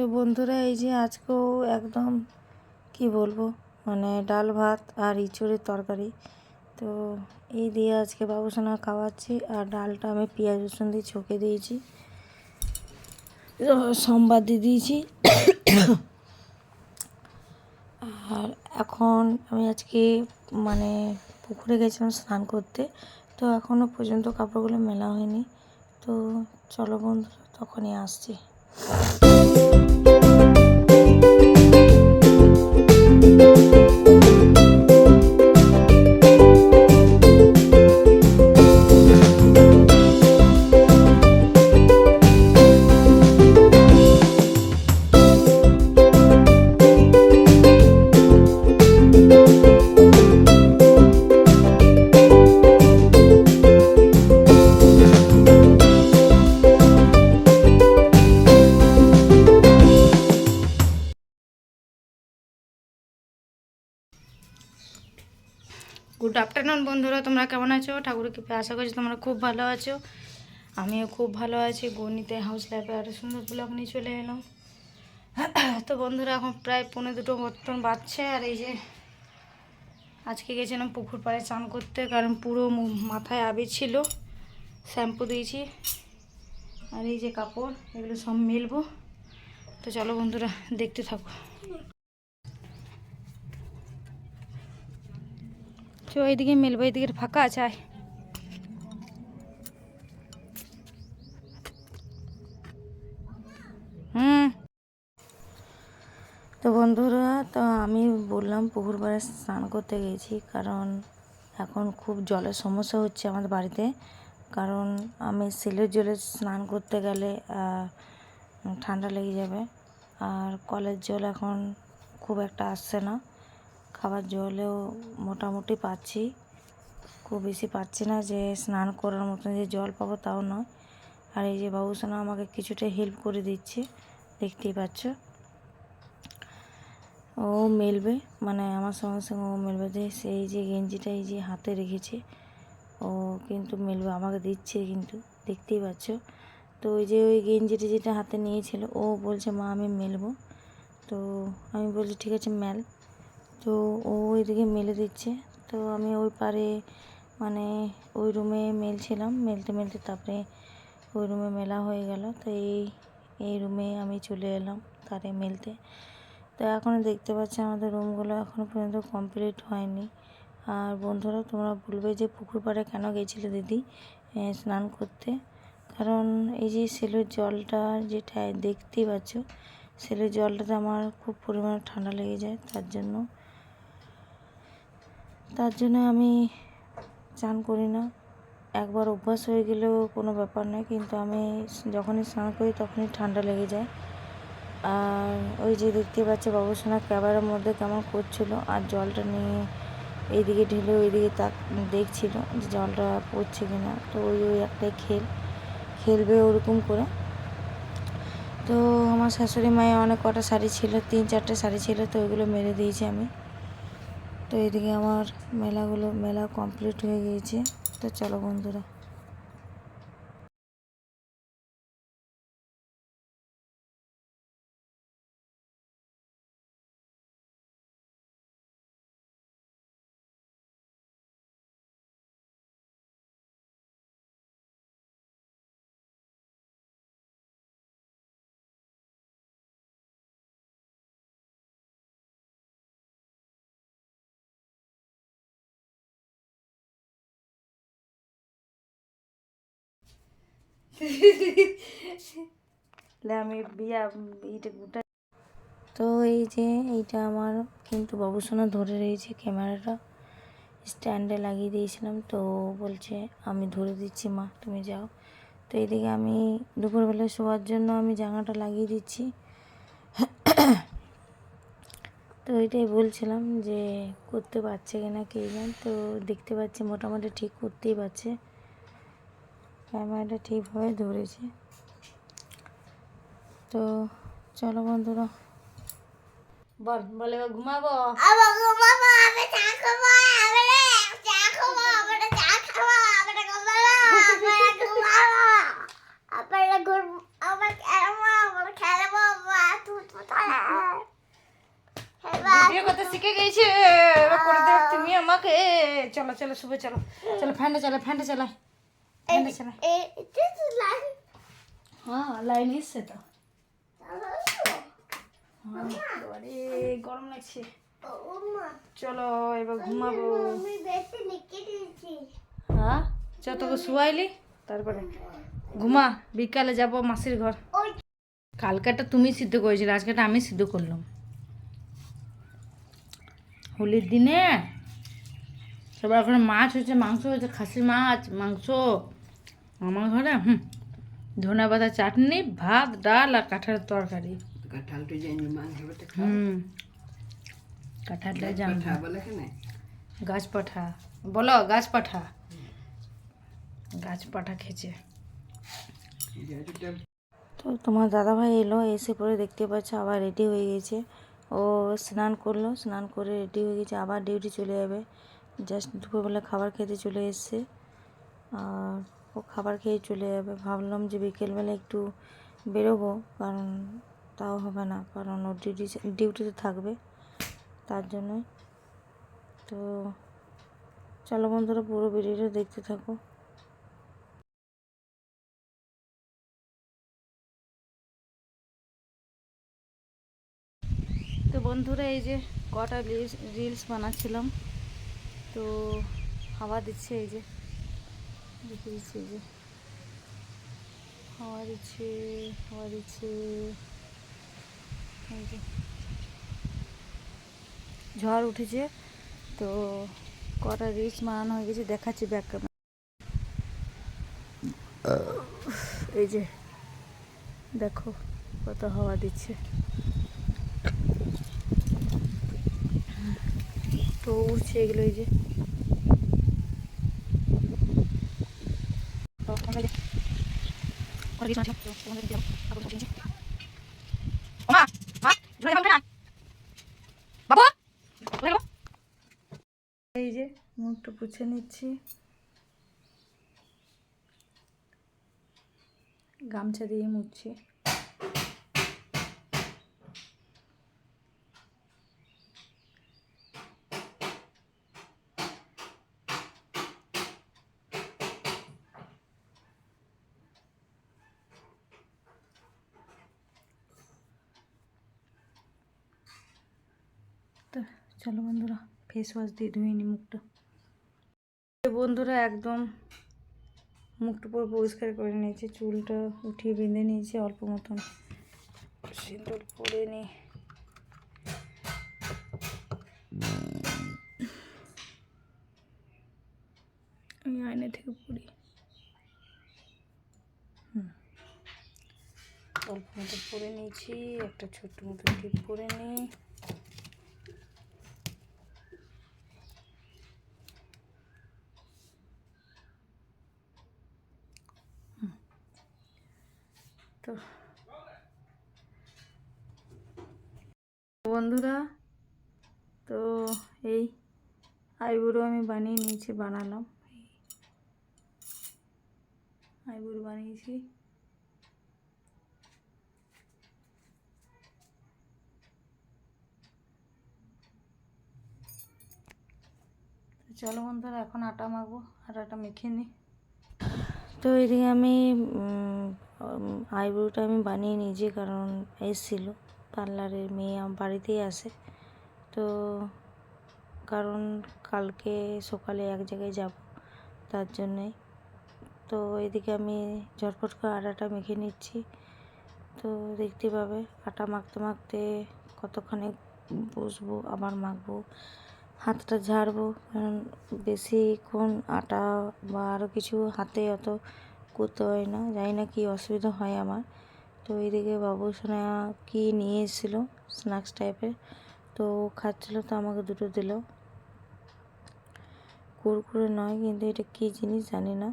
তো বন্ধুরা, এই যে আজকেও একদম, কি বলব মানে ডাল ভাত আর ইঁচড়ের তরকারি। তো এই দিয়ে আজকে বাবুসোনা খাওয়াচ্ছি আর ডালটা আমি পেঁয়াজ রসুন দিয়ে ছকে দিয়েছি। সোমবার দিয়ে দিয়েছি। আর এখন আমি আজকে মানে পুকুরে গেছিলাম স্নান করতে, তো এখনও পর্যন্ত কাপড়গুলো মেলা হয়নি। তো চলো বন্ধুরা, তখনই আসছি। গুড আফটারনুন বন্ধুরা। তোমরা কেমন আছো? ঠাকুরের কৃপে আশা করছি তোমরা খুব ভালো আছো। আমিও খুব ভালো আছি। গণিতে হাউস লাইফে আরও সুন্দর ব্লগ নিয়ে চলে এলাম। তো বন্ধুরা, এখন প্রায় পৌনে দুটো মতন বাজছে আর এই যে আজকে গেছিলাম পুকুর পাড়ে চান করতে, কারণ পুরো মাথায় আবির ছিল। শ্যাম্পু দিয়েছি। আর এই যে কাপড়, এগুলো সব মেলবো। তো চলো বন্ধুরা, দেখতে থাকো। চো এইদিকে মেলবো এইদিকে ফাঁকা আছে আয় হুম তো বন্ধুরা তো আমি বললাম পুকুর পাড়ে স্নান করতে গেছি কারণ এখন খুব জলের সমস্যা হচ্ছে আমাদের বাড়িতে কারণ আমি সেলের জলে স্নান করতে গেলে ঠান্ডা লেগে যাবে। আর কলের জল এখন খুব একটা আসছে না। খাবার জলেও মোটামুটি পাচ্ছি। খুব বেশি পাচ্ছি না যে স্নান করার মতন যে জল পাবো তাও নয়। আর এই যে বাবুসোনা আমাকে কিছুটা হেল্প করে দিচ্ছে, দেখতেই পাচ্ছ। ও মেলবে মানে আমার সঙ্গে সঙ্গে ও মেলবে। যে সেই যে গেঞ্জিটা এই যে হাতে রেখেছে, ও কিন্তু মেলবে, আমাকে দিচ্ছে কিন্তু, দেখতেই পাচ্ছ। তো ওই যে ওই গেঞ্জিটা যেটা হাতে নিয়েছিল, ও বলছে, মা, আমি মেলবো। তো আমি বলছি, ঠিক আছে, মেল। তো ও ওইদিকে মেলে দিচ্ছে। তো আমি ওই পারে মানে ওই রুমে মেলছিলাম। মেলতে মেলতে তারপরে ওই রুমে মেলা হয়ে গেল। তো এই এই রুমে আমি চলে এলাম তারে মেলতে। তো এখনও দেখতে পাচ্ছি আমাদের রুমগুলো এখনও পর্যন্ত কমপ্লিট হয়নি। আর বন্ধুরা, তোমরা বলবে যে পুকুর পাড়ে কেন গেছিলে দিদি স্নান করতে? কারণ এই যে সেলের জলটা যেটা দেখতেই পাচ্ছ, সেলের জলটাতে আমার খুব পরিমাণে ঠান্ডা লেগে যায়, তার জন্য তার জন্য আমি চান করি না। একবার অভ্যাস হয়ে গেলেও কোনো ব্যাপার নয়, কিন্তু আমি যখনই স্নান করি তখনই ঠান্ডা লেগে যায়। আর ওই যে দেখতে পাচ্ছে বাবুসোনা ক্যামেরার মধ্যে কেমন করছিল, আর জলটা নিয়ে এইদিকে ঢেলে ওইদিকে তাক, দেখছিল যে জলটা পড়ছে কি না তো ওই ওই একটাই খেল, খেলবে ওরকম করে। তো আমার শাশুড়ি মায়ের অনেক কটা শাড়ি ছিল, তিন চারটে শাড়ি ছিল, তো ওইগুলো মেরে দিয়েছি আমি। তো এদিকে আমার মেলাগুলো মেলা কমপ্লিট হয়ে গিয়েছে। তো চলো বন্ধুরা। আমি বিয়া, এইটা গোটা তো এই যে এইটা আমার কিন্তু বাবুসোনা ধরে রয়েছে ক্যামেরাটা। স্ট্যান্ডে লাগিয়ে দিয়েছিলাম, তো বলছে, আমি ধরে দিচ্ছি, মা, তুমি যাও। তো এইদিকে আমি দুপুরবেলা শোয়ার জন্য আমি জাঙাটা লাগিয়ে দিচ্ছি। তো এটাই বলছিলাম যে, করতে পারছে কিনা কে জান? তো দেখতে পাচ্ছি, মোটামুটি ঠিক করতেই পারছে। ক্যামেরাটা ঠিকভাবে ধরেছে। তো চলো বন্ধুরা। বল বলে ঘুমাবো? আবার ঘুমাবো, আমি চা খাব, আমি রে, চা খাব, আমরা চা খাব, আমরা ঘুমাবো, আমরা ঘুমাবো। আমরা ঘুম- আমরা খেলব, আমরা খেলব, মা, তুমি ভিডিও করতে শিখে গেছে। এবার করে দেবে তুমি আমাকে। চলো চলো শুভে চলো। চলো ফ্যানটা চালা ফ্যানটা চালাই ফ্যানটা চালা এই এটা তো লাইন লাইন এসছে তো গরম লাগছে। চলো এবার ঘুমাবো। লিখে দিয়েছি। হ্যাঁ? চ তোকে শুয়াইলি তারপরে ঘুমা বিকালে যাব মাসির ঘর। কালকাটা তুমি সিদ্ধ করেছিলে আজকেটা আমি সিদ্ধ করলাম। হোলির দিনে সবার ঘরে মাছ হয়েছে মাংস হয়েছে খাসির মাছ মাংস। আমার ঘরে হুম ধনে পাতা চাটনি ভাত ডাল আর কাঁঠালের তরকারি। কাঁঠালটো জানি হুম কাঁঠালটা জান বলে কেন গাছ পাঠা। বলো গাছ পাঠা? গাছ পাঠা খেয়েছে। তো তোমার দাদাভাই এলো এসে পরে দেখতে পাচ্ছ আবার রেডি হয়ে গেছে। ও স্নান করল স্নান করে রেডি হয়ে গেছে আবার ডিউটি চলে যাবে। জাস্ট দুপুরবেলা খাবার খেতে চলে এসছে। আর খাবার খেয়ে চলে যাবে। ভাবলাম যে বিকেলবেলা একটু বেরোবো, কারণ তাও হবে না, কারণ ও ডিউটি ডিউটিতে থাকবে, তার জন্যই। তো চলো বন্ধুরা, পুরো ভিডিওটা দেখতে থাকো। তো বন্ধুরা, এই যে কটা রিলস বানাচ্ছিলাম, তো হাওয়া দিচ্ছে এই যে। দেখে দিচ্ছে এই যে দিচ্ছে হাওয়া দিচ্ছে ঝড় উঠেছে, তো কটা রিলস বানানো হয়ে গেছে দেখাচ্ছি ব্যাক ক্যামেরা এই যে, দেখো কত হাওয়া দিচ্ছে। তো উঠছে এগুলো এই যে তো আমরা যে- ওরা কিছু আছে, তো তোমাদের দিলাম, তারপর সব কিনছে। ওমা, মা, ঝুলে যাবেন না? বাবু, কোথায় গেলো? এই যে মুখটা পুছে নিচ্ছি। গামছা দিয়ে মুছছি তো চলো বন্ধুরা ফেস ওয়াশ দিয়ে ধুয়ে নি মুখটা। বন্ধুরা একদম মুখটা পুরো পরিষ্কার করে নিয়েছে, চুলটা উঠিয়ে বেঁধে নিয়েছে অল্প মতন। সিঁদুর পরে নি। আমি আয়না থেকে পড়ি। অল্প মতো পরে নিয়েছি, একটা ছোট্ট মতো টিপ পরে নিই তো। বন্ধুরা, তো এই আইবুড়ো আমি বানিয়ে নিয়েছি, বানালাম। আইবুড়ো বানিয়েছি। চলো বন্ধুরা, এখন আটা মাখবো আটা মেখে নিই তো এদিকে আমি আইব্রোটা আমি বানিয়ে নিয়েছি কারণ এসছিল পার্লারের মেয়ে আমার বাড়িতেই আসে তো কারণ কালকে সকালে এক জায়গায় যাব তার জন্যে। তো এদিকে আমি ঝটপট করে আটাটা মেখে নিচ্ছি। তো দেখতে পাবে, আটা মাখতে মাখতে কতক্ষণে বসবো, আবার মাখবো। হাতটা ঝাড়বো। কারণ বেশিক্ষণ আটা বা আরও কিছু হাতে অত করতে হয় না। জানি না কী অসুবিধা হয় আমার। তো এইদিকে বাবু সোনা কী নিয়ে এসেছিল স্ন্যাক্স টাইপের তো খাচ্ছিলো, তো আমাকে দুটো দিল। কুরকুরে নয়, কিন্তু এটা কী জিনিস জানি না।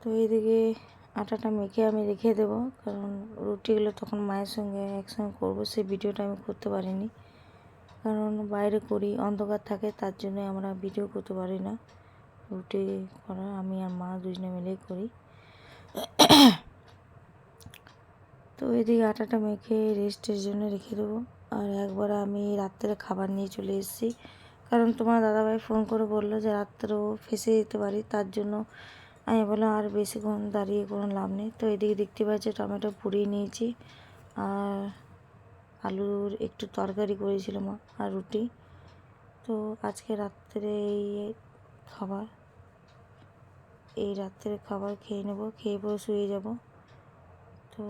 তো এইদিকে আটাটা মেখে আমি রেখে দেবো। কারণ রুটিগুলো তখন মায়ের সঙ্গে একসঙ্গে করব, সেই ভিডিওটা আমি করতে পারিনি। কারণ বাইরে করি, অন্ধকার থাকে, তার জন্য আমরা ভিডিও করতে পারি না। রুটি করা, আমি আর মা দুজনে মিলেই করি। তো এদিকে আটাটা মেখে রেস্টের জন্য রেখে দেবো। আর একবার আমি রাত্রে খাবার নিয়ে চলে এসেছি। কারণ তোমার দাদাভাই ফোন করে বলল যে রাত্রেও ফেসে যেতে পারি, তার জন্য আমি বললাম, আর বেশিক্ষণ দাঁড়িয়ে কোনো লাভ নেই। তো এদিকে দেখতে পাচ্ছি, টমেটো পুড়িয়ে নিয়েছি। আর আলুর একটু তরকারি করেছিল মা আর রুটি। তো আজকে রাত্রে এই খাবার, এই রাত্রে খাবার খেয়ে নেব, খেয়ে পরে শুয়ে যাব। তো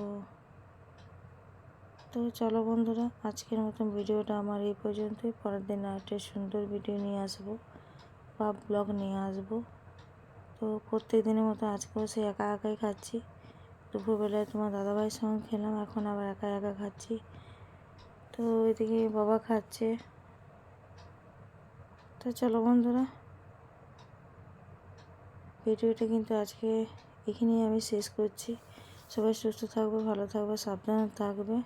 তো চলো বন্ধুরা, আজকের মতন ভিডিওটা আমার এই পর্যন্তই। পরের দিন একটা সুন্দর ভিডিও নিয়ে আসব বা ব্লগ নিয়ে আসব। তো প্রত্যেক দিনের মতো আজকেও সে একা একাই খাচ্ছি। দুপুরবেলায় তোমার দাদাভাইয়ের সঙ্গে খেলাম, এখন আবার একা একা খাচ্ছি। তো এদিকে বাবা খাচ্ছে। তো চলো বন্ধুরা, ভিডিওটা কিন্তু আজকে এখানেই আমি শেষ করছি। সবাই সুস্থ থাকবে, ভালো থাকবে, সাবধানে থাকবে।